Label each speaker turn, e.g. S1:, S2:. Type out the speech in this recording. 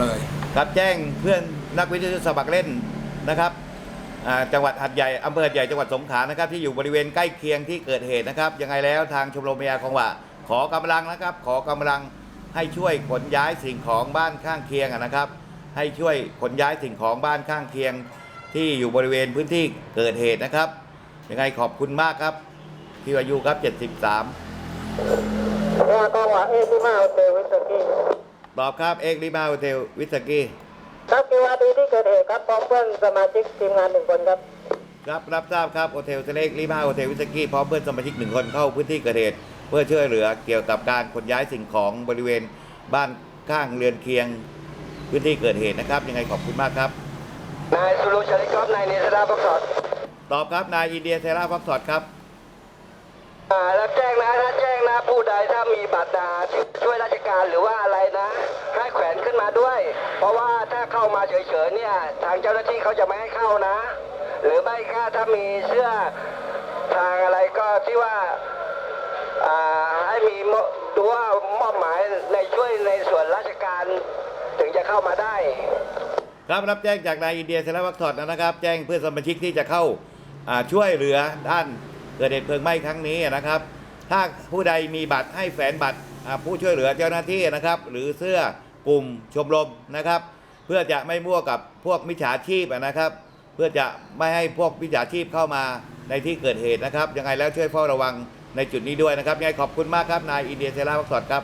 S1: เลย
S2: ครับแจ้งเพื่อนนักวิทยุสมัครเล่นนะครับจังหวัดหัดใหญ่อำเภอหัดใหญ่จังหวัดสงขลานะครับที่อยู่บริเวณใกล้เคียงที่เกิดเหตุนะครับ ยังไงแล้วทางชมรมยาของว่าขอกำลังนะครับ ขอกำลังให้ช่วยขนย้ายสิ่งของบ้านข้างเคียงนะครับ ให้ช่วยขนย้ายสิ่งของบ้านข้างเคียง ที่อยู่บริเวณพื้นที่เกิดเหตุนะครับยังไงขอบคุณมากครับพี่วายุครับ 73
S3: ว่าก็ว่าเอ็ที่มาเตวิสกี้
S2: ตอบครับเอกริมาโฮเทลวิสกี้
S3: ครับกี่วันดีที่เกิดเหตุครับพร้อมเพื่อนสมาชิกทีมงานหนึ่งคนครับ
S2: ครับรับทราบครับโฮเทลเทเลกรีมาโฮเทลวิสกี้พร้อมเพื่อนสมาชิกหนึ่งคนเข้าพื้นที่เกิดเหตุเพื่อช่วยเหลือเกี่ยวกับการขนย้ายสิ่งของบริเวณบ้านข้างเรือนเคียงพื้นที่เกิดเหตุนะครับ ยังไงขอบคุณมากครับ
S3: นายสุรุชลิกอฟนายเนสดาพักสอด
S2: ตอบครับนายอินเดียเทราพักสอดครับ
S3: อ่าแล้วแจ้งนะถ้าแจ้งนะผู้ใดถ้ามีบัตรดาที่ช่วยราชการหรือว่าอะไรนะ ให้แขวนขึ้นมาด้วย เพราะว่าถ้าเข้ามาเฉยๆเนี่ยทางเจ้าหน้าที่เขาจะไม่ให้เข้านะ หรือไม่ก็ถ้ามีเสื้อทางอะไรก็ที่ว่าให้มีมดูว่ามอบหมายในช่วยในส่วนราชการถึงจะเข้ามาได้
S2: ครับรับแจ้งจากนายอินเดียเทราพักสอดนะครับ แจ้งเพื่อนสมาชิกที่จะเข้าช่วยเหลือด้านเกิดเหตุเพลิงไหม้ครั้งนี้นะครับ ถ้าผู้ใดมีบัตรให้แฝนบัตรผู้ช่วยเหลือเจ้าหน้าที่นะครับ หรือเสื้อกลุ่มชมรมนะครับ พื่อจะไม่มั่วกับพวกมิจฉาชีพนะครับ เพื่อจะไม่ให้พวกมิจฉาชีพเข้ามาในที่เกิดเหตุนะครับ ยังไงแล้วช่วยเฝ้าระวังในจุดนี้ด้วยนะครับยังไงขอบคุณมากครับนายอินเดียเซราพักสอดครับ